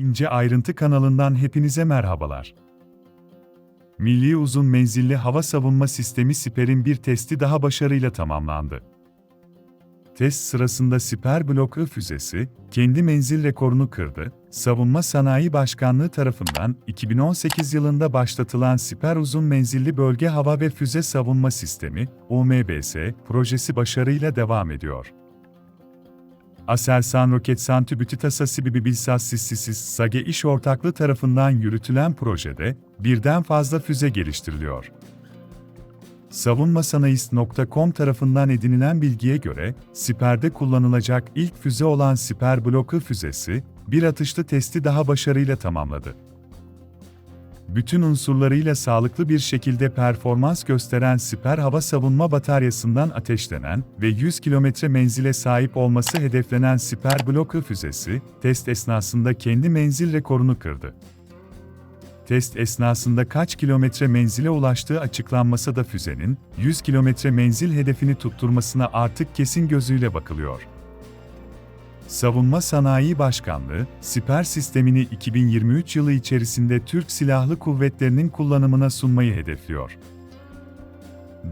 İnce Ayrıntı kanalından hepinize merhabalar. Milli Uzun Menzilli Hava Savunma Sistemi Siper'in bir testi daha başarıyla tamamlandı. Test sırasında Siper Blok I füzesi, kendi menzil rekorunu kırdı. Savunma Sanayi Başkanlığı tarafından 2018 yılında başlatılan Siper Uzun Menzilli Bölge Hava ve Füze Savunma Sistemi, UMBS, projesi başarıyla devam ediyor. Aselsan Roketsan TÜBİTASA Sibibi Bilsas Sissisiz SAGE iş ortaklığı tarafından yürütülen projede birden fazla füze geliştiriliyor. Savunmasanayist.com tarafından edinilen bilgiye göre, Siper'de kullanılacak ilk füze olan Siper Blok I füzesi, bir atışlı testi daha başarıyla tamamladı. Bütün unsurlarıyla sağlıklı bir şekilde performans gösteren Siper hava savunma bataryasından ateşlenen ve 100 kilometre menzile sahip olması hedeflenen Siper Blok I füzesi, test esnasında kendi menzil rekorunu kırdı. Test esnasında kaç kilometre menzile ulaştığı açıklanmasa da füzenin, 100 kilometre menzil hedefini tutturmasına artık kesin gözüyle bakılıyor. Savunma Sanayi Başkanlığı, siper sistemini 2023 yılı içerisinde Türk Silahlı Kuvvetleri'nin kullanımına sunmayı hedefliyor.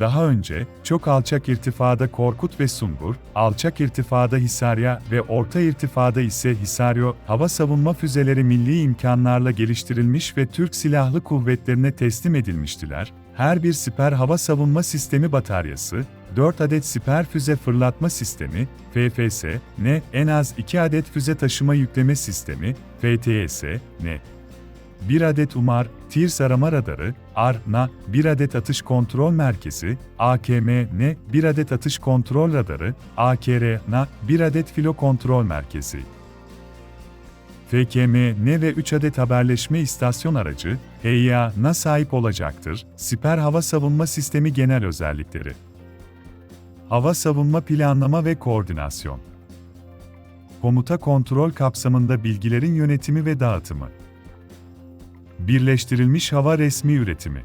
Daha önce, çok alçak irtifada Korkut ve Sungur, alçak irtifada Hisarya ve orta irtifada ise Hisaryo, hava savunma füzeleri milli imkanlarla geliştirilmiş ve Türk Silahlı Kuvvetlerine teslim edilmiştiler. Her bir siper hava savunma sistemi bataryası, 4 adet siper füze fırlatma sistemi, FFS, ne en az 2 adet füze taşıma yükleme sistemi, FTS, ne 1 adet UMAR, TIRS arama radarı, ARNA, 1 adet atış kontrol merkezi, AKM-N, 1 adet atış kontrol radarı, AKR-NA, 1 adet filo kontrol merkezi. FKM-N ve 3 adet haberleşme istasyon aracı, HEYA-NA sahip olacaktır. Siper Hava Savunma Sistemi Genel Özellikleri Hava Savunma Planlama ve Koordinasyon Komuta kontrol kapsamında bilgilerin yönetimi ve dağıtımı Birleştirilmiş hava resmi üretimi.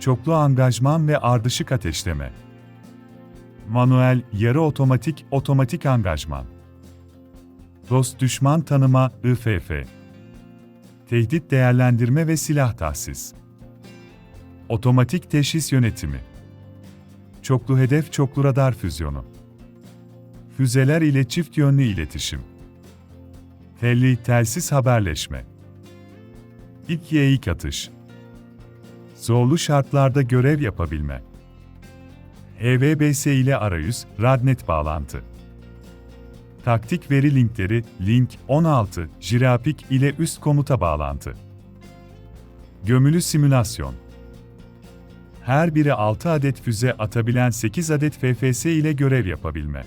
Çoklu angajman ve ardışık ateşleme. Manuel, yarı otomatik, otomatik angajman. Dost düşman tanıma, IFF. Tehdit değerlendirme ve silah tahsis. Otomatik teşhis yönetimi. Çoklu hedef çoklu radar füzyonu. Füzeler ile çift yönlü iletişim. Telli telsiz haberleşme. İlk ilk atış. Zorlu şartlarda görev yapabilme. HVBS ile arayüz, radnet bağlantı. Taktik veri linkleri, link 16, Jirapik ile üst komuta bağlantı. Gömülü simülasyon. Her biri 6 adet füze atabilen 8 adet FFS ile görev yapabilme.